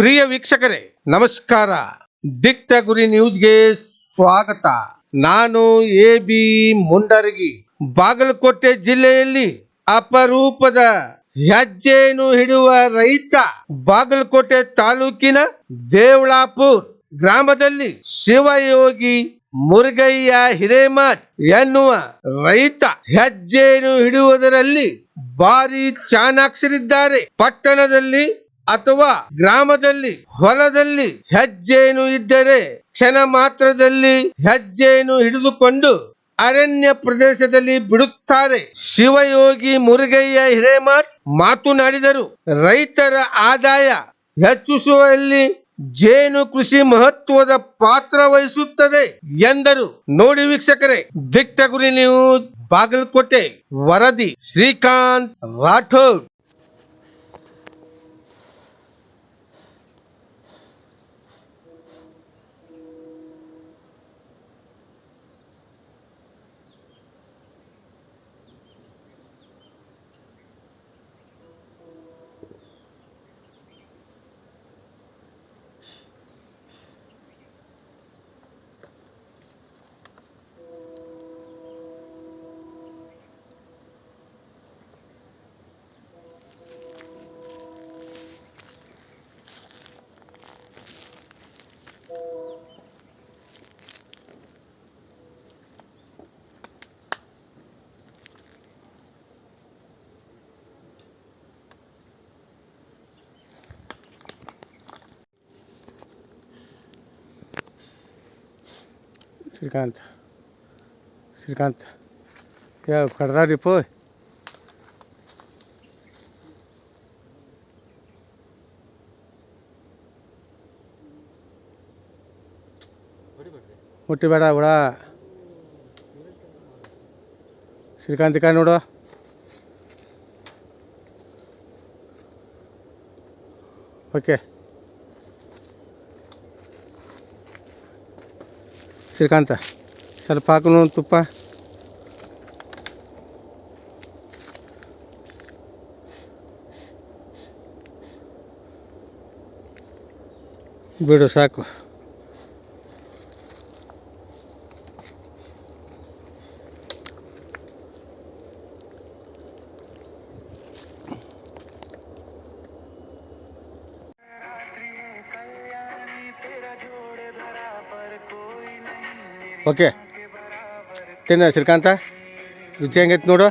ಪ್ರಿಯ ವೀಕ್ಷಕರೇ, ನಮಸ್ಕಾರ. ದಿಟ್ಟ ಗುರಿ ನ್ಯೂಸ್ಗೆ ಸ್ವಾಗತ. ನಾನು ಎ ಬಿ ಮುಂಡರಗಿ. ಬಾಗಲಕೋಟೆ ಜಿಲ್ಲೆಯಲ್ಲಿ ಅಪರೂಪದ ಹೆಜ್ಜೆಯನ್ನು ಹಿಡುವ ರೈತ ಬಾಗಲಕೋಟೆ ತಾಲೂಕಿನ ದೇವಳಾಪುರ್ ಗ್ರಾಮದಲ್ಲಿ ಶಿವಯೋಗಿ ಮುರುಗಯ್ಯ ಹಿರೇಮಠ್ ಎನ್ನುವ ರೈತ ಹೆಜ್ಜೆಯನ್ನು ಹಿಡುವುದರಲ್ಲಿ ಭಾರಿ ಚಾಣಾಕ್ಷರಿದ್ದಾರೆ. ಪಟ್ಟಣದಲ್ಲಿ ಅಥವಾ ಗ್ರಾಮದಲ್ಲಿ, ಹೊಲದಲ್ಲಿ ಹೆಜ್ಜೆಯನ್ನು ಇದ್ದರೆ ಕ್ಷಣ ಮಾತ್ರದಲ್ಲಿ ಹೆಜ್ಜೆಯನ್ನು ಹಿಡಿದುಕೊಂಡು ಅರಣ್ಯ ಪ್ರದೇಶದಲ್ಲಿ ಬಿಡುತ್ತಾರೆ. ಶಿವಯೋಗಿ ಮುರುಗಯ್ಯ ಹಿರೇಮಠ್ ಮಾತನಾಡಿದರು, ರೈತರ ಆದಾಯ ಹೆಚ್ಚಿಸುವಲ್ಲಿ ಜೇನು ಕೃಷಿ ಮಹತ್ವದ ಪಾತ್ರ ವಹಿಸುತ್ತದೆ ಎಂದರು. ನೋಡಿ ವೀಕ್ಷಕರೇ, ದಿಟ್ಟ ಗುರಿ ನೀವು ಬಾಗಲಕೋಟೆ, ವರದಿ, ಶ್ರೀಕಾಂತ್ ರಾಠೋಡ್. ಶ್ರೀಕಾಂತ್ ಶ್ರೀಕಾಂತ್ ಯಾವ ಕಡ್ದಾರಿಪ್ಪ ಮುಟ್ಟಿ ಬೇಡ ಹುಳ ಶ್ರೀಕಾಂತ್ ಕಡೆ ನೋಡು ಓಕೆ ಶ್ರೀಕಾಂತ ಸ್ವಲ್ಪ ಹಾಕು ನೋಡು ತುಪ್ಪ ಬಿಡು ಸಾಕು ಓಕೆ. ತಿನ್ನ ಶ್ರೀಕಾಂತ. ರುಚಿ ಹೆಂಗೈತೆ ನೋಡು.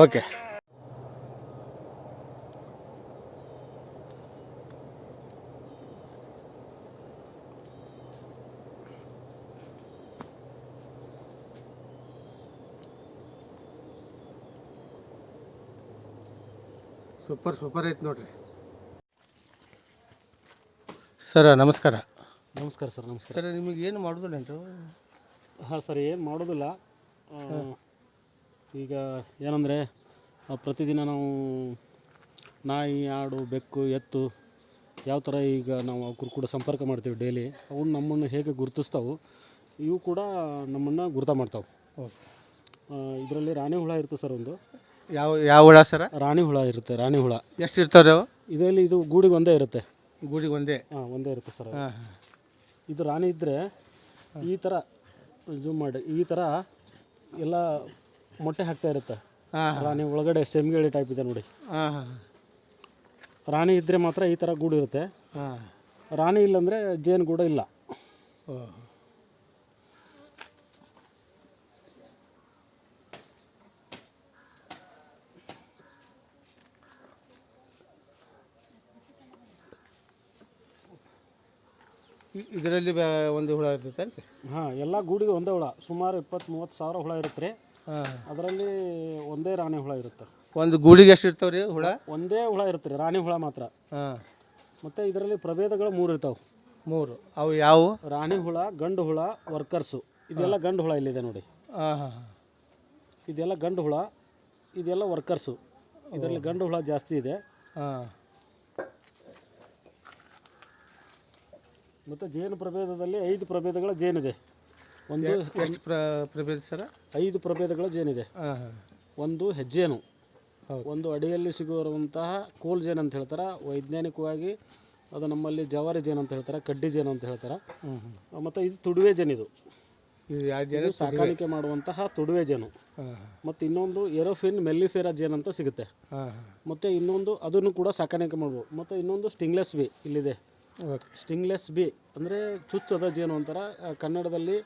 ಓಕೆ. ಸೂಪರ್ ಸೂಪರ್ ಐತೆ ನೋಡ್ರಿ. ಸರ್ ನಮಸ್ಕಾರ. ನಮಸ್ಕಾರ ಸರ್ ನಮಸ್ಕಾರ. ಸರ್ ನಿಮಗೆ ಏನು ಮಾಡೋದಿಲ್ಲ ನೆಂಟು ಹಾಂ ಸರ್ ಏನು ಮಾಡೋದಿಲ್ಲ. ಈಗ ಏನಂದರೆ ಪ್ರತಿದಿನ ನಾವು ನಾಯಿ ಆಡು ಬೆಕ್ಕು ಎತ್ತು ಯಾವ ಥರ ಈಗ ನಾವು ಅವ್ರು ಕೂಡ ಸಂಪರ್ಕ ಮಾಡ್ತೀವಿ ಡೈಲಿ ಅವು ನಮ್ಮನ್ನು ಹೇಗೆ ಗುರುತಿಸ್ತಾವು ಇವು ಕೂಡ ನಮ್ಮನ್ನು ಗುರುತ ಮಾಡ್ತಾವೆ. ಇದರಲ್ಲಿ ರಾಣಿ ಹುಳ ಇರ್ತದೆ ಸರ್ ಒಂದು. ಯಾವ ಯಾವ ಹುಳ ಸರ್? ರಾಣಿ ಹುಳ ಇರುತ್ತೆ ರಾಣಿ ಹುಳ. ಎಷ್ಟು ಇರ್ತಾರೆ ಇದರಲ್ಲಿ ಇದು ಗೂಡಿಗೆ ಒಂದೇ ಇರುತ್ತೆ. ಗೂಡಿಗೆ ಒಂದೇ? ಹಾಂ ಒಂದೇ ಇರುತ್ತೆ ಸರ್ ಹಾಂ ಹಾಂ. ಇದು ರಾಣಿ ಇದ್ದರೆ ಈ ಥರ ಜೂಮ್ ಮಾಡಿ ಈ ಥರ ಎಲ್ಲ ಮೊಟ್ಟೆ ಹಾಕ್ತಾ ಇರುತ್ತೆ. ಹಾಂ ರಾಣಿ ಒಳಗಡೆ ಸೆಮ್ಗೇಳಿ ಟೈಪ್ ಇದೆ ನೋಡಿ. ಹಾಂ ಹಾಂ ರಾಣಿ ಇದ್ದರೆ ಮಾತ್ರ ಈ ಥರ ಗೂಡು ಇರುತ್ತೆ. ಹಾಂ. ರಾಣಿ ಇಲ್ಲಾಂದರೆ ಜೇನು ಗೂಡು ಇಲ್ಲ. ಓ ಇದರಲ್ಲಿ ಒಂದು ಹುಳ ಇರ್ತೈತೆ ಹಾಂ ಎಲ್ಲ ಗೂಡಿಗೆ ಒಂದೇ ಹುಳ. ಸುಮಾರು ಇಪ್ಪತ್ತು ಮೂವತ್ತು ಸಾವಿರ ಹುಳ ಇರುತ್ತೆ. ರೀ ಹಾಂ. ಅದರಲ್ಲಿ ಒಂದೇ ರಾಣಿ ಹುಳ ಇರುತ್ತೆ. ಒಂದು ಗೂಡಿಗೆ ಎಷ್ಟು ಇರ್ತಾವೆ ರೀ ಹುಳ? ಒಂದೇ ಹುಳ ಇರುತ್ತೆ ರೀ ರಾಣಿ ಹುಳ ಮಾತ್ರ. ಹಾಂ. ಮತ್ತು ಇದರಲ್ಲಿ ಪ್ರಭೇದಗಳು ಮೂರು ಇರ್ತಾವೆ. ಮೂರು. ಅವು ಯಾವು ರಾಣಿ ಹುಳ ಗಂಡು ಹುಳ ವರ್ಕರ್ಸು. ಇದೆಲ್ಲ ಗಂಡು ಹುಳ ಇಲ್ಲಿದೆ ನೋಡಿ. ಹಾಂ ಹಾಂ ಹಾಂ. ಇದೆಲ್ಲ ಗಂಡು ಹುಳ ಇದೆಲ್ಲ ವರ್ಕರ್ಸು. ಇದರಲ್ಲಿ ಗಂಡು ಹುಳ ಜಾಸ್ತಿ ಇದೆ. ಹಾಂ. ಮತ್ತು ಜೇನು ಪ್ರಭೇದದಲ್ಲಿ ಐದು ಪ್ರಭೇದಗಳ ಜೇನಿದೆ. ಒಂದು ಎಷ್ಟು ಪ್ರ ಪ್ರಭೇದ ಸರ? ಐದು ಪ್ರಭೇದಗಳ ಜೇನಿದೆ. ಒಂದು ಹೆಜ್ಜೇನು. ಒಂದು ಅಡಿಯಲ್ಲಿ ಸಿಗುವಂತಹ ಕೋಲ್ ಜೇನು ಅಂತ ಹೇಳ್ತಾರೆ. ವೈಜ್ಞಾನಿಕವಾಗಿ ಅದು ನಮ್ಮಲ್ಲಿ ಜವಾರಿ ಜೇನು ಅಂತ ಹೇಳ್ತಾರೆ ಕಡ್ಡಿ ಜೇನು ಅಂತ ಹೇಳ್ತಾರೆ. ಮತ್ತು ಇದು ತುಡುವೆ ಜೇನು ಇದು. ಸಾಕಾಣಿಕೆ ಮಾಡುವಂತಹ ತುಡುವೆ ಜೇನು. ಮತ್ತು ಇನ್ನೊಂದು ಎರೋಫಿನ್ ಮೆಲ್ಲಿಫೇರಾ ಜೇನು ಅಂತ ಸಿಗುತ್ತೆ. ಮತ್ತು ಇನ್ನೊಂದು ಅದನ್ನು ಕೂಡ ಸಾಕಾಣಿಕೆ ಮಾಡ್ಬೋದು. ಮತ್ತು ಇನ್ನೊಂದು ಸ್ಟಿಂಗ್ಲೆಸ್ ಬಿ ಇಲ್ಲಿದೆ. ಸ್ಟಿಂಗ್ಲೆಸ್ ಬಿ ಅಂದರೆ ಚುಚ್ಚದ ಜೇನು ಅಂತಾರ ಕನ್ನಡದಲ್ಲಿ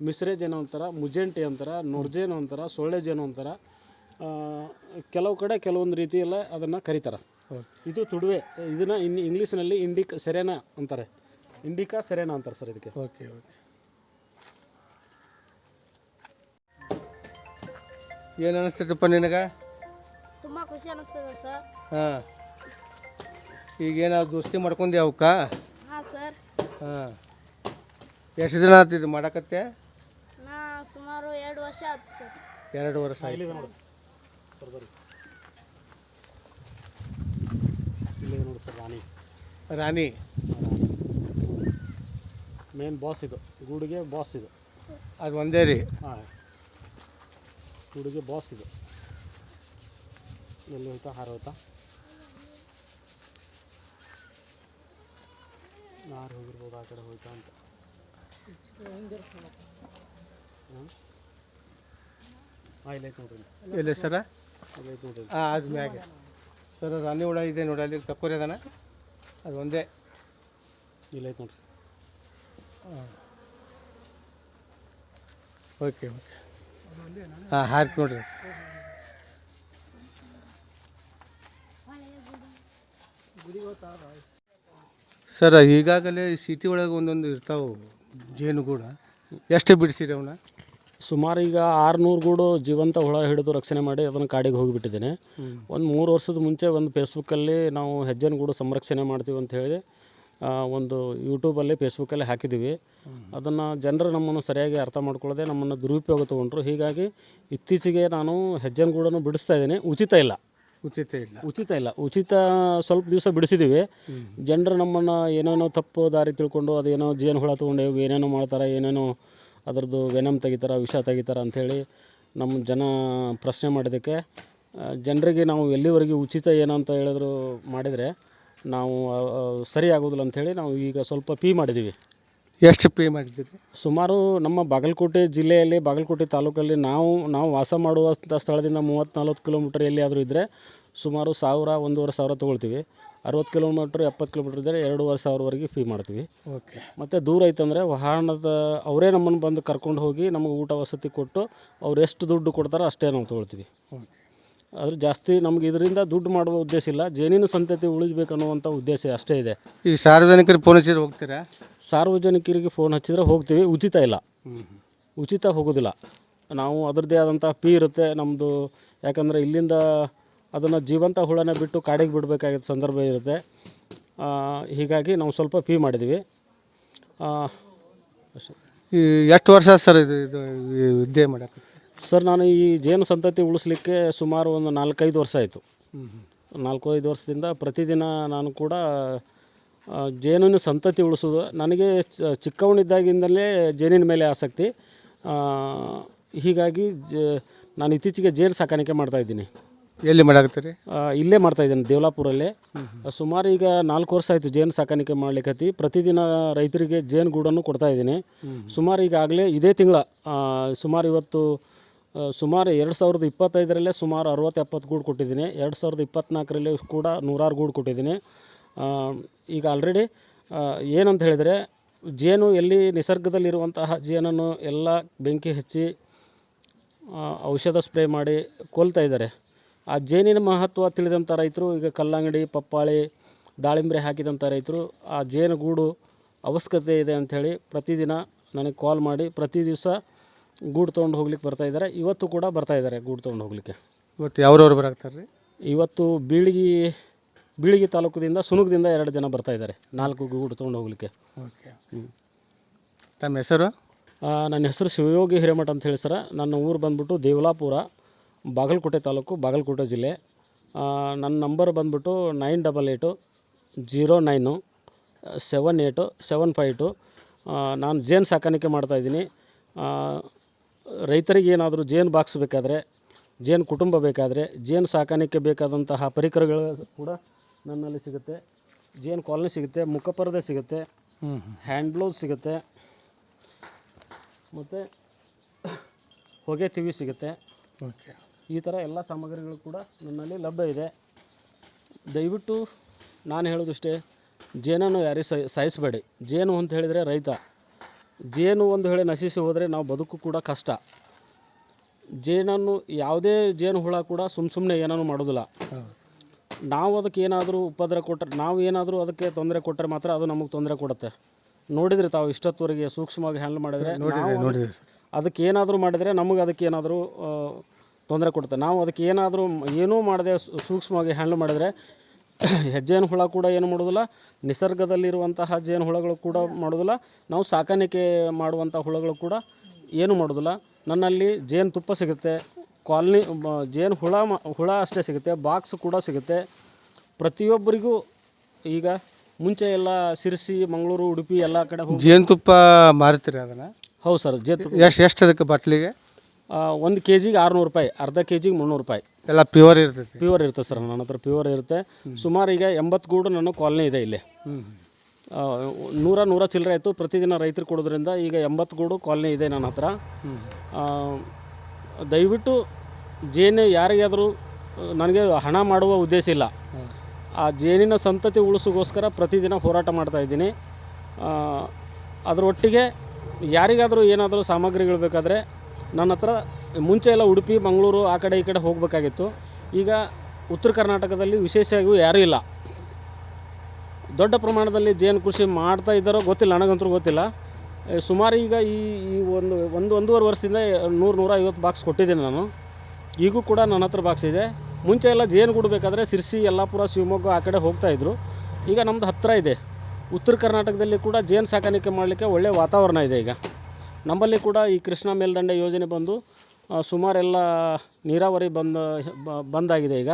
ಮಿಸ್ರೆ ಜೇನು ಅಂತಾರ ಮುಜೆಂಟಿ ಅಂತಾರ ನೊರ್ಜೇನು ಅಂತಾರ ಸೊಳ್ಳೆ ಜೇನು ಅಂತಾರ ಆ, ಕೆಲವು ಕಡೆ ಕೆಲವೊಂದು ರೀತಿಯೆಲ್ಲ ಅದನ್ನು ಕರೀತಾರೆ. ಓಕೆ. ಇದು ತುಡುವೆ ಇದನ್ನು ಇನ್ ಇಂಗ್ಲೀಷ್ನಲ್ಲಿ ಇಂಡಿಕ್ ಸೆರೆನಾ ಅಂತಾರೆ. ಇಂಡಿಕಾ ಸೆರೆನಾ ಅಂತಾರೆ ಸರ್ ಇದಕ್ಕೆ. Okay okay. ಏನು ಅನಿಸ್ತೈತಪ್ಪ ನಿನಗೆ? ತುಂಬ ಖುಷಿ ಅನಿಸ್ತದೆ ಸರ್. ಹಾಂ. ಈಗೇನಾದ್ರು ದೋಸ್ತಿ ಮಾಡ್ಕೊಂಡಿ ಅವಕ್ಕ? ಹಾಂ ಸರ್. ಹಾಂ. ಎಷ್ಟು ದಿನ ಆತಿದ್ದು ಮಾಡಕತ್ತೆ? ನಾ ಸುಮಾರು ಎರಡು ವರ್ಷ ಆಯ್ತು ಸರ್. ಎರಡು ವರ್ಷ ಆಯ್ತು. ಇಲ್ಲಿ ನೋಡಿ. ಸರ್ ಬರ್ರಿ. ಇಲ್ಲಿ ನೋಡಿ ಸರ್ ರಾಣಿ. ರಾಣಿ. ಮೇನ್ ಬಾಸ್ ಇದು. ಗೂಡಿಗೆ ಬಾಸ್ ಇದು. ಅದು ಒಂದೇ ರೀ. ಹಾಂ. ಗೂಡಿಗೆ ಬಾಸ್ ಇದು. ಎಲ್ಲಿ ಅಂತ ಹಾರ ಯಾರು ಹೋಗಿರ್ಬೋದು ಆ ಕಡೆ ಹೋಯ್ತಾ ಅಂತ? ಇಲ್ಲ ಇಲ್ಲಿ. ಸರ? ಇಲ್ಲಿ. ಹಾಂ ಅದು ಮ್ಯಾಗೆ. ಸರ್ ರಾಣಿ ಹುಳ ಇದೆ ನೋಡಿ ಅಲ್ಲಿ ತಕ್ಕೋರಿ ಅದಾನ ಅದು ಒಂದೇ. ಇಲ್ಲೈತೆ ನೋಡ್ರಿ ಹಾಂ. Okay okay. ಹಾಂ ಹಾರ್ತ್ ನೋಡ್ರಿ. ಸರ್ ಈಗಾಗಲೇ ಸಿಟಿ ಒಳಗೆ ಒಂದೊಂದು ಇರ್ತಾವೆ ಜೇನುಗೂಡ ಎಷ್ಟು ಬಿಡಿಸಿದೆ ಅವನ್ನ ಸುಮಾರು ಈಗ ಆರುನೂರು ಗೂಡು ಜೀವಂತ ಹುಳ ಹಿಡಿದು ರಕ್ಷಣೆ ಮಾಡಿ ಅದನ್ನು ಕಾಡಿಗೆ ಹೋಗಿಬಿಟ್ಟಿದ್ದೇನೆ. ಒಂದು ಮೂರು ವರ್ಷದ ಮುಂಚೆ ಒಂದು ಫೇಸ್ಬುಕ್ಕಲ್ಲಿ ನಾವು ಹೆಜ್ಜೆನ ಗೂಡು ಸಂರಕ್ಷಣೆ ಮಾಡ್ತೀವಿ ಅಂತ ಹೇಳಿ ಒಂದು ಯೂಟ್ಯೂಬಲ್ಲಿ ಫೇಸ್ಬುಕ್ಕಲ್ಲಿ ಹಾಕಿದ್ದೀವಿ. ಅದನ್ನು ಜನರು ನಮ್ಮನ್ನು ಸರಿಯಾಗಿ ಅರ್ಥ ಮಾಡ್ಕೊಳ್ಳದೆ ನಮ್ಮನ್ನು ದುರುಪಯೋಗ ತೊಗೊಂಡ್ರು. ಹೀಗಾಗಿ ಇತ್ತೀಚೆಗೆ ನಾನು ಹೆಜ್ಜೆನ ಗೂಡನ್ನು ಬಿಡಿಸ್ತಾ ಇದ್ದೀನಿ. ಉಚಿತ ಇಲ್ಲ. ಉಚಿತ ಇಲ್ಲ. ಉಚಿತ ಇಲ್ಲ. ಉಚಿತ ಸ್ವಲ್ಪ ದಿವಸ ಬಿಡಿಸಿದ್ದೀವಿ ಜನರು ನಮ್ಮನ್ನು ಏನೇನೋ ತಪ್ಪು ದಾರಿ ತಿಳ್ಕೊಂಡು ಅದೇನೋ ಜೇನು ಹುಳ ತೊಗೊಂಡು ಹೋಗಿ ಏನೇನೋ ಮಾಡ್ತಾರೆ, ಏನೇನೋ ಅದರದ್ದು ವೆನಮ್ ತೆಗಿತಾರೆ, ವಿಷ ತೆಗಿತಾರೆ ಅಂಥೇಳಿ ನಮ್ಮ ಜನ ಪ್ರಶ್ನೆ ಮಾಡಿದ್ದಕ್ಕೆ ಜನರಿಗೆ ನಾವು ಎಲ್ಲಿವರೆಗೆ ಉಚಿತ ಏನಂತ ಹೇಳಿದ್ರು ಮಾಡಿದರೆ ನಾವು ಸರಿ ಆಗೋದಿಲ್ಲ ಅಂಥೇಳಿ ನಾವು ಈಗ ಸ್ವಲ್ಪ ಪಿ ಮಾಡಿದ್ದೀವಿ ಎಷ್ಟು ಪೇ ಮಾಡಿದ್ದೀರಿ? ಸುಮಾರು ನಮ್ಮ ಬಾಗಲಕೋಟೆ ಜಿಲ್ಲೆಯಲ್ಲಿ ಬಾಗಲಕೋಟೆ ತಾಲೂಕಲ್ಲಿ ನಾವು ನಾವು ವಾಸ ಮಾಡುವಂಥ ಸ್ಥಳದಿಂದ ಮೂವತ್ತು ನಲ್ವತ್ತು ಕಿಲೋಮೀಟರ್ ಎಲ್ಲಿಯಾದರೂ ಇದ್ದರೆ ಸುಮಾರು ಸಾವಿರ ಒಂದೂವರೆ ಸಾವಿರ ತೊಗೊಳ್ತೀವಿ. ಅರವತ್ತು ಕಿಲೋಮೀಟ್ರ್ ಎಪ್ಪತ್ತು ಕಿಲೋಮೀಟ್ರ್ ಇದ್ದರೆ ಎರಡೂವರೆ ಸಾವಿರವರೆಗೆ ಫೀ ಮಾಡ್ತೀವಿ. ಓಕೆ. ಮತ್ತು ದೂರ ಐತಂದರೆ ವಾಹನದ ಅವರೇ ನಮ್ಮನ್ನು ಬಂದು ಕರ್ಕೊಂಡು ಹೋಗಿ ನಮಗೆ ಊಟ ವಸತಿ ಕೊಟ್ಟು ಅವ್ರು ಎಷ್ಟು ದುಡ್ಡು ಕೊಡ್ತಾರೋ ಅಷ್ಟೇ ನಾವು ತೊಗೊಳ್ತೀವಿ. ಓಕೆ. ಆದ್ರೆ ಜಾಸ್ತಿ ನಮ್ಗೆ ಇದರಿಂದ ದುಡ್ಡು ಮಾಡುವ ಉದ್ದೇಶ ಇಲ್ಲ. ಜೇನಿನ ಸಂತತಿ ಉಳಿಸ್ಬೇಕನ್ನುವಂಥ ಉದ್ದೇಶ ಅಷ್ಟೇ ಇದೆ. ಈ ಸಾರ್ವಜನಿಕರಿಗೆ ಫೋನ್ ಹಚ್ಚಿದ್ರೆ ಹೋಗ್ತೀರಾ? ಸಾರ್ವಜನಿಕರಿಗೆ ಫೋನ್ ಹಚ್ಚಿದ್ರೆ ಹೋಗ್ತೀವಿ. ಉಚಿತ ಇಲ್ಲ. ಉಚಿತ ಹೋಗೋದಿಲ್ಲ. ನಾವು ಅದರದ್ದೇ ಆದಂಥ ಫೀ ಇರುತ್ತೆ ನಮ್ಮದು ಯಾಕಂದರೆ ಇಲ್ಲಿಂದ ಅದನ್ನು ಜೀವಂತ ಹುಳನ ಬಿಟ್ಟು ಕಾಡಿಗೆ ಬಿಡಬೇಕಾಗಿದ್ದ ಸಂದರ್ಭ ಇರುತ್ತೆ. ಹೀಗಾಗಿ ನಾವು ಸ್ವಲ್ಪ ಫೀ ಮಾಡಿದ್ದೀವಿ ಆ, ಅಷ್ಟೇ. ಈ ಎಷ್ಟು ವರ್ಷ ಸರ್ ಇದು ಇದು ವಿದ್ಯೆ ಮಾಡಕ್ಕೆ? ಸರ್ ನಾನು ಈ ಜೇನು ಸಂತತಿ ಉಳಿಸ್ಲಿಕ್ಕೆ ಸುಮಾರು ಒಂದು ನಾಲ್ಕೈದು ವರ್ಷ ಆಯಿತು. ನಾಲ್ಕು ಐದು ವರ್ಷದಿಂದ ಪ್ರತಿದಿನ ನಾನು ಕೂಡ ಆ, ಜೇನಿನ ಸಂತತಿ ಉಳಿಸೋದು ನನಗೆ ಚ- ಚಿಕ್ಕವನಿದ್ದಾಗಿಂದಲೇ ಜೇನಿನ ಮೇಲೆ ಆಸಕ್ತಿ. ಆ, ಹೀಗಾಗಿ ಜ ನಾನು ಇತ್ತೀಚೆಗೆ ಜೇನು ಸಾಕಾಣಿಕೆ ಮಾಡ್ತಾಯಿದ್ದೀನಿ ಎಲ್ಲಿ ಮಾಡಾಕತ್ತೀರಿ? ಇಲ್ಲೇ ಮಾಡ್ತಾಯಿದ್ದೀನಿ ದೇವಲಾಪುರಲ್ಲೇ. ಸುಮಾರು ಈಗ ನಾಲ್ಕು ವರ್ಷ ಆಯಿತು ಜೇನು ಸಾಕಾಣಿಕೆ ಮಾಡ್ಲಿಕ್ಕತ್ತಿ ಪ್ರತಿದಿನ ರೈತರಿಗೆ ಜೇನು ಗೂಡನ್ನು ಕೊಡ್ತಾ ಇದ್ದೀನಿ. ಸುಮಾರು ಈಗಾಗಲೇ ಇದೇ ತಿಂಗಳ ಸುಮಾರು ಇವತ್ತು ಸುಮಾರು ಎರಡು ಸಾವಿರದ ಇಪ್ಪತ್ತೈದರಲ್ಲೇ ಸುಮಾರು ಅರವತ್ತು ಎಪ್ಪತ್ತು ಗೂಡು ಕೊಟ್ಟಿದ್ದೀನಿ. ಎರಡು ಸಾವಿರದ ಇಪ್ಪತ್ತ್ನಾಲ್ಕರಲ್ಲಿ ಕೂಡ ನೂರಾರು ಗೂಡು ಕೊಟ್ಟಿದ್ದೀನಿ. ಈಗ ಆಲ್ರೆಡಿ ಏನಂತ ಹೇಳಿದರೆ, ಜೇನು ಎಲ್ಲಿ ನಿಸರ್ಗದಲ್ಲಿರುವಂತಹ ಜೇನನ್ನು ಎಲ್ಲ ಬೆಂಕಿ ಹಚ್ಚಿ ಔಷಧ ಸ್ಪ್ರೇ ಮಾಡಿ ಕೊಲ್ತಾ ಇದ್ದಾರೆ. ಆ ಜೇನಿನ ಮಹತ್ವ ತಿಳಿದಂಥ ರೈತರು, ಈಗ ಕಲ್ಲಂಗಡಿ, ಪಪ್ಪಾಳಿ ದಾಳಿಂಬೆ ಹಾಕಿದಂಥ ರೈತರು, ಆ ಜೇನುಗೂಡು ಅವಶ್ಯಕತೆ ಇದೆ ಅಂಥೇಳಿ ಪ್ರತಿದಿನ ನನಗೆ ಕಾಲ್ ಮಾಡಿ, ಪ್ರತಿ ದಿವಸ ಗೂಡು ತೊಗೊಂಡು ಹೋಗ್ಲಿಕ್ಕೆ ಬರ್ತಾ ಇದ್ದಾರೆ ಇವತ್ತು ಕೂಡ ಬರ್ತಾ ಇದ್ದಾರೆ ಗೂಡು ತೊಗೊಂಡು ಹೋಗ್ಲಿಕ್ಕೆ. ಇವತ್ತು ಯಾವ್ರವ್ರು ಬರಾಕ್ತಾರೆ ರೀ ಇವತ್ತು ಬೀಳಿಗಿ ಬೀಳಿಗಿ ತಾಲೂಕದಿಂದ ಸುನುಗದಿಂದ ಎರಡು ಜನ ಬರ್ತಾ ಇದ್ದಾರೆ ನಾಲ್ಕು ಗೂಡು ತೊಗೊಂಡು ಹೋಗ್ಲಿಕ್ಕೆ. ಓಕೆ. ತಮ್ಮ ಹೆಸರು? ಆ, ನನ್ನ ಹೆಸರು ಶಿವಯೋಗಿ ಹಿರೇಮಠ ಅಂತ ಹೇಳಿ ಸರ. ನನ್ನ ಊರು ಬಂದ್ಬಿಟ್ಟು ದೇವಲಾಪುರ ಬಾಗಲಕೋಟೆ ತಾಲೂಕು ಬಾಗಲಕೋಟೆ ಜಿಲ್ಲೆ. ಆ, ನನ್ನ ನಂಬರ್ ಬಂದ್ಬಿಟ್ಟು nine double eight zero nine seven eight seven five two. ನಾನು ಜೇನು ಸಾಕಾಣಿಕೆ ಮಾಡ್ತಾಯಿದ್ದೀನಿ ರೈತರಿಗೆ ಏನಾದರೂ ಜೇನು ಬಾಕ್ಸ್ ಬೇಕಾದರೆ ಜೇನು ಕುಟುಂಬ ಬೇಕಾದರೆ ಜೇನು ಸಾಕಾಣಿಕೆ ಬೇಕಾದಂತಹ ಪರಿಕರಗಳು ಕೂಡ ನನ್ನಲ್ಲಿ ಸಿಗುತ್ತೆ. ಜೇನು ಕಾಲನಿ ಸಿಗುತ್ತೆ ಮುಖಪರದೆ ಸಿಗುತ್ತೆ ಹ್ಯಾಂಡ್ ಗ್ಲೌಸ್ ಸಿಗುತ್ತೆ ಮತ್ತು ಹೊಗೆ ತಿವಿ ಸಿಗುತ್ತೆ. ಓಕೆ. ಈ ಥರ ಎಲ್ಲ ಸಾಮಗ್ರಿಗಳು ಕೂಡ ನನ್ನಲ್ಲಿ ಲಭ್ಯ ಇದೆ. ದಯವಿಟ್ಟು ನಾನು ಹೇಳೋದಿಷ್ಟೇ ಜೇನನ್ನು ಯಾರಿಗೆ ಸೈ ಸಾಯಿಸಬೇಡಿ ಜೇನು ಅಂತ ಹೇಳಿದರೆ ರೈತ. ಜೇನು ಒಂದು ಹೇಳಿ ನಶಿಸಿ ಹೋದರೆ ನಾವು ಬದುಕು ಕೂಡ ಕಷ್ಟ. ಜೇನನ್ನು ಯಾವುದೇ ಜೇನು ಹುಳ ಕೂಡ ಸುಮ್ಮ ಸುಮ್ಮನೆ ಏನೂ ಮಾಡೋದಿಲ್ಲ. ನಾವು ಅದಕ್ಕೆ ಏನಾದರೂ ಉಪದ್ರ ಕೊಟ್ಟರೆ ನಾವು ಏನಾದರೂ ಅದಕ್ಕೆ ತೊಂದರೆ ಕೊಟ್ಟರೆ ಮಾತ್ರ ಅದು ನಮಗೆ ತೊಂದರೆ ಕೊಡುತ್ತೆ. ನೋಡಿದರೆ ತಾವು ಇಷ್ಟೊತ್ತವರೆಗೆ ಸೂಕ್ಷ್ಮವಾಗಿ ಹ್ಯಾಂಡಲ್ ಮಾಡಿದರೆ ಅದಕ್ಕೆ ಏನಾದರೂ ಮಾಡಿದರೆ ನಮಗೆ ಅದಕ್ಕೆ ಏನಾದರೂ ತೊಂದರೆ ಕೊಡುತ್ತೆ. ನಾವು ಅದಕ್ಕೆ ಏನಾದರೂ ಏನೂ ಮಾಡದೆ ಸೂಕ್ಷ್ಮವಾಗಿ ಹ್ಯಾಂಡಲ್ ಮಾಡಿದರೆ ಹೆಜ್ಜೆನ ಹುಳ ಕೂಡ ಏನು ಮಾಡೋದಿಲ್ಲ. ನಿಸರ್ಗದಲ್ಲಿರುವಂತಹ ಜೇನು ಹುಳಗಳು ಕೂಡ ಮಾಡೋದಿಲ್ಲ. ನಾವು ಸಾಕಾಣಿಕೆ ಮಾಡುವಂಥ ಹುಳಗಳು ಕೂಡ ಏನು ಮಾಡೋದಿಲ್ಲ. ನನ್ನಲ್ಲಿ ಜೇನು ತುಪ್ಪ ಸಿಗುತ್ತೆ. ಕಾಲನಿ ಜೇನು ಹುಳ ಮ- ಹುಳ ಅಷ್ಟೇ ಸಿಗುತ್ತೆ. ಬಾಕ್ಸ್ ಕೂಡ ಸಿಗುತ್ತೆ. ಪ್ರತಿಯೊಬ್ಬರಿಗೂ ಈಗ ಮುಂಚೆ ಎಲ್ಲ ಸಿರಿಸಿ ಮಂಗಳೂರು ಉಡುಪಿ ಎಲ್ಲ ಕಡೆ ಹೋಗಿ ಜೇನುತುಪ್ಪ ಮಾರ್ತೀರಿ ಅದನ್ನು? ಹೌದು ಸರ್ ಜೇನು ಎಷ್ಟು ಎಷ್ಟು ಅದಕ್ಕೆ ಬಾಟ್ಲಿಗೆ? ಒಂದು ಕೆ ಜಿಗೆ ಆರುನೂರು ರೂಪಾಯಿ ಅರ್ಧ ಕೆ ಜಿಗೆ ಮುನ್ನೂರು ರೂಪಾಯಿ. ಎಲ್ಲ ಪ್ಯೂರ್ ಇರ್ತೈತಿ. ಪ್ಯೂರ್ ಇರುತ್ತೆ ಸರ್ ನನ್ನ ಹತ್ರ ಪ್ಯೂರ್ ಇರುತ್ತೆ. ಸುಮಾರು ಈಗ ಎಂಬತ್ತು ಗೂಡು ನನ್ನ ಕಾಲನಿ ಇದೆ ಇಲ್ಲಿ. ಆ, ನೂರ ನೂರ ಚಿಲ್ಲರೆ ಆಯಿತು ಪ್ರತಿದಿನ ರೈತರು ಕೊಡೋದ್ರಿಂದ ಈಗ ಎಂಬತ್ತು ಗೂಡು ಕಾಲನಿ ಇದೆ ನನ್ನ ಹತ್ರ. ಆ, ದಯವಿಟ್ಟು ಜೇನು ಯಾರಿಗಾದರೂ ನನಗೆ ಹಣ ಮಾಡುವ ಉದ್ದೇಶ ಇಲ್ಲ. ಆ ಜೇನಿನ ಸಂತತಿ ಉಳಿಸೋಗೋಸ್ಕರ ಪ್ರತಿದಿನ ಹೋರಾಟ ಮಾಡ್ತಾ ಇದ್ದೀನಿ. ಆ, ಅದರೊಟ್ಟಿಗೆ ಯಾರಿಗಾದರೂ ಏನಾದರೂ ಸಾಮಗ್ರಿಗಳು ಬೇಕಾದರೆ ನನ್ನ ಹತ್ರ ಮುಂಚೆ ಎಲ್ಲ ಉಡುಪಿ, ಮಂಗಳೂರು ಆ ಕಡೆ ಈ ಕಡೆ ಹೋಗಬೇಕಾಗಿತ್ತು. ಈಗ ಉತ್ತರ ಕರ್ನಾಟಕದಲ್ಲಿ ವಿಶೇಷವಾಗಿ ಯಾರೂ ಇಲ್ಲ. ದೊಡ್ಡ ಪ್ರಮಾಣದಲ್ಲಿ ಜೇನು ಕೃಷಿ ಮಾಡ್ತಾ ಇದ್ದಾರೋ ಗೊತ್ತಿಲ್ಲ, ನನಗಂತೂ ಗೊತ್ತಿಲ್ಲ. ಸುಮಾರು ಈಗ ಈ ಈ ಒಂದು ಒಂದು ಒಂದೂವರೆ ವರ್ಷದಿಂದ ನೂರು ನೂರ ಐವತ್ತು ಬಾಕ್ಸ್ ಕೊಟ್ಟಿದ್ದೀನಿ ನಾನು. ಈಗೂ ಕೂಡ ನನ್ನ ಹತ್ರ ಬಾಕ್ಸ್ ಇದೆ. ಮುಂಚೆ ಎಲ್ಲ ಜೇನು ಕೊಡಬೇಕಾದ್ರೆ ಸಿರ್ಸಿ, ಯಲ್ಲಾಪುರ, ಶಿವಮೊಗ್ಗ ಆ ಕಡೆ ಹೋಗ್ತಾಯಿದ್ರು ಈಗ ನಮ್ಮದು ಹತ್ತಿರ ಇದೆ. ಉತ್ತರ ಕರ್ನಾಟಕದಲ್ಲಿ ಕೂಡ ಜೇನು ಸಾಕಾಣಿಕೆ ಮಾಡಲಿಕ್ಕೆ ಒಳ್ಳೆಯ ವಾತಾವರಣ ಇದೆ ಈಗ. ನಮ್ಮಲ್ಲಿ ಕೂಡ ಈ ಕೃಷ್ಣ ಮೇಲ್ದಂಡೆ ಯೋಜನೆ ಬಂದು ಸುಮಾರೆಲ್ಲ ನೀರಾವರಿ ಬಂದ ಬಂದಾಗಿದೆ ಈಗ.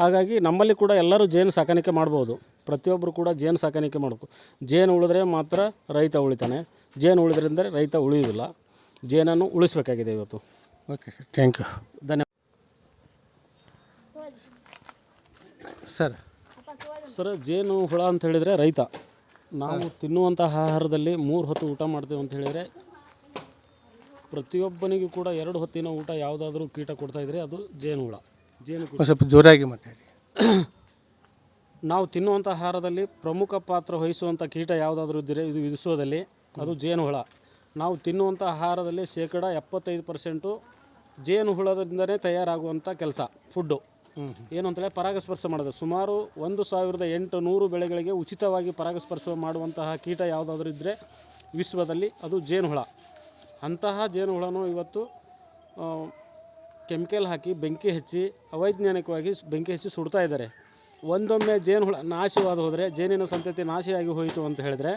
ಹಾಗಾಗಿ ನಮ್ಮಲ್ಲಿ ಕೂಡ ಎಲ್ಲರೂ ಜೇನು ಸಾಕಾಣಿಕೆ ಮಾಡ್ಬೋದು. ಪ್ರತಿಯೊಬ್ಬರು ಕೂಡ ಜೇನು ಸಾಕಾಣಿಕೆ ಮಾಡಬೇಕು ಜೇನು ಉಳಿದ್ರೆ ಮಾತ್ರ ರೈತ ಉಳಿತಾನೆ. ಜೇನು ಉಳಿದ್ರಿಂದ ರೈತ ಉಳಿಯೋದಿಲ್ಲ ಜೇನನ್ನು ಉಳಿಸಬೇಕಾಗಿದೆ ಇವತ್ತು. Okay sir thank you. ಧನ್ಯವಾದ. ಸರ್. ಸರ್ ಜೇನು ಹುಳ ಅಂತ ಹೇಳಿದರೆ ರೈತ. ನಾವು ತಿನ್ನುವಂಥ ಆಹಾರದಲ್ಲಿ ಮೂರು ಹೊತ್ತು ಊಟ ಮಾಡ್ತೇವೆ ಅಂತ ಹೇಳಿದರೆ ಪ್ರತಿಯೊಬ್ಬನಿಗೂ ಕೂಡ ಎರಡು ಹೊತ್ತಿನ ಊಟ ಯಾವುದಾದ್ರೂ ಕೀಟ ಕೊಡ್ತಾ ಇದ್ರೆ ಅದು ಜೇನು ಹುಳ ಜೇನು. ಒಂದು ಸ್ವಲ್ಪ ಜೋರಾಗಿ ಮಾತಾಡಿ. ನಾವು ತಿನ್ನುವಂಥ ಆಹಾರದಲ್ಲಿ ಪ್ರಮುಖ ಪಾತ್ರ ವಹಿಸುವಂಥ ಕೀಟ ಯಾವುದಾದ್ರೂ ಇದ್ದರೆ ಇದು ವಿಧಿಸುವುದಲ್ಲಿ ಅದು ಜೇನು ಹುಳ ನಾವು ತಿನ್ನುವಂಥ ಆಹಾರದಲ್ಲಿ ಶೇಕಡ ಎಪ್ಪತ್ತೈದು ಪರ್ಸೆಂಟು ಜೇನು ಹುಳದಿಂದನೇ ತಯಾರಾಗುವಂಥ ಕೆಲಸ ಫುಡ್ಡು. ಏನು ಅಂತೇಳಿ ಪರಾಗಸ್ಪರ್ಶ ಮಾಡೋದು. ಸುಮಾರು ಒಂದು ಸಾವಿರದ ಎಂಟು ನೂರು ಬೆಳೆಗಳಿಗೆ ಉಚಿತವಾಗಿ ಪರಾಗಸ್ಪರ್ಶ ಮಾಡುವಂತಹ ಕೀಟ ಯಾವುದಾದ್ರೂ ಇದ್ದರೆ ವಿಶ್ವದಲ್ಲಿ ಅದು ಜೇನುಹುಳ. ಅಂತಹ ಜೇನುಹುಳನೂ ಇವತ್ತು ಕೆಮಿಕಲ್ ಹಾಕಿ ಬೆಂಕಿ ಹಚ್ಚಿ ಅವೈಜ್ಞಾನಿಕವಾಗಿ ಬೆಂಕಿ ಹಚ್ಚಿ ಸುಡ್ತಾ ಇದ್ದಾರೆ. ಒಂದೊಮ್ಮೆ ಜೇನುಹುಳ ನಾಶವಾದ ಹೋದರೆ, ಜೇನಿನ ಸಂತತಿ ನಾಶಿಯಾಗಿ ಹೋಯಿತು ಅಂತ ಹೇಳಿದ್ರೆ,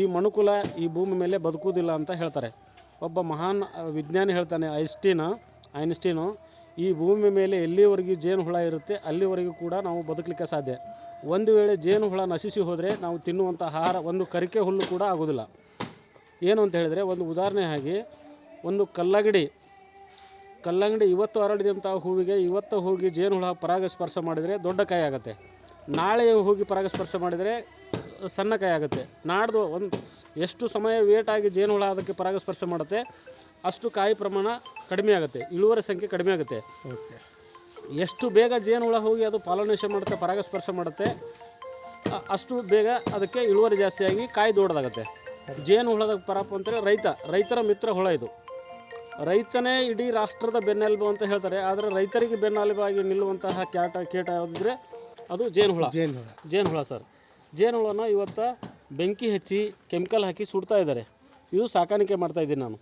ಈ ಮಣುಕುಲ ಈ ಭೂಮಿ ಮೇಲೆ ಬದುಕುವುದಿಲ್ಲ ಅಂತ ಹೇಳ್ತಾರೆ. ಒಬ್ಬ ಮಹಾನ್ ವಿಜ್ಞಾನಿ ಹೇಳ್ತಾನೆ ಐಸ್ಟೀನ ಐನ್ಸ್ಟೀನು, ಈ ಭೂಮಿ ಮೇಲೆ ಎಲ್ಲಿವರೆಗೂ ಜೇನುಹುಳ ಇರುತ್ತೆ, ಅಲ್ಲಿವರೆಗೂ ಕೂಡ ನಾವು ಬದುಕಲಿಕ್ಕೆ ಸಾಧ್ಯ. ಒಂದು ವೇಳೆ ಜೇನುಹುಳ ನಶಿಸಿ ಹೋದರೆ ನಾವು ತಿನ್ನುವಂಥ ಆಹಾರ, ಒಂದು ಕರಿಕೆ ಹುಲ್ಲು ಕೂಡ ಆಗೋದಿಲ್ಲ. ಏನು ಅಂತ ಹೇಳಿದರೆ ಒಂದು ಉದಾಹರಣೆ ಆಗಿ ಒಂದು ಕಲ್ಲಂಗಡಿ ಕಲ್ಲಂಗಡಿ ಇವತ್ತು ಹರಡಿದಂಥ ಹೂವಿಗೆ ಇವತ್ತು ಹೋಗಿ ಜೇನುಹುಳ ಪರಾಗಸ್ಪರ್ಶ ಮಾಡಿದರೆ ದೊಡ್ಡ ಕಾಯಿ ಆಗುತ್ತೆ. ನಾಳೆ ಹೋಗಿ ಪರಾಗಸ್ಪರ್ಶ ಮಾಡಿದರೆ ಸಣ್ಣ ಕಾಯಿ ಆಗುತ್ತೆ. ನಾಡ್ದು ಒಂದು ಎಷ್ಟು ಸಮಯ ವೇಟ್ ಆಗಿ ಜೇನು ಹುಳ ಅದಕ್ಕೆ ಪರಾಗಸ್ಪರ್ಶ ಮಾಡುತ್ತೆ, ಅಷ್ಟು ಕಾಯಿ ಪ್ರಮಾಣ ಕಡಿಮೆ ಆಗುತ್ತೆ, ಇಳುವರಿ ಸಂಖ್ಯೆ ಕಡಿಮೆ ಆಗುತ್ತೆ. ಎಷ್ಟು ಬೇಗ ಜೇನುಹುಳ ಹೋಗಿ ಅದು ಪಾಲನೇಷನ್ ಮಾಡುತ್ತೆ, ಪರಾಗಸ್ಪರ್ಶ ಮಾಡುತ್ತೆ ಅಷ್ಟು ಬೇಗ ಅದಕ್ಕೆ ಇಳುವರಿ ಜಾಸ್ತಿಯಾಗಿ ಕಾಯಿ ದೊಡ್ಡದಾಗುತ್ತೆ. ಜೇನುಹುಳದ ಪರಪ ಅಂತೇಳಿ ರೈತ ರೈತರ ಮಿತ್ರ ಹುಳ ಇದು. ರೈತನೇ ಇಡೀ ರಾಷ್ಟ್ರದ ಬೆನ್ನೆಲುಬು ಅಂತ ಹೇಳ್ತಾರೆ ಆದರೆ ರೈತರಿಗೆ ಬೆನ್ನೆಲುಬಾಗಿ ನಿಲ್ಲುವಂತಹ ಕ್ಯಾಟ ಕೀಟ ಯಾವುದಿದ್ರೆ ಅದು ಜೇನುಹುಳ ಜೇನು ಹುಳ. ಜೇನು ಹುಳ ಸರ್. ಜೇನು ಹುಳನ ಇವತ್ತು ಬೆಂಕಿ ಹಚ್ಚಿ ಕೆಮಿಕಲ್ ಹಾಕಿ ಸುಡ್ತಾ ಇದ್ದಾರೆ. ಇದು ಸಾಕಾಣಿಕೆ ಮಾಡ್ತಾ ಇದ್ದೀನಿ ನಾನು.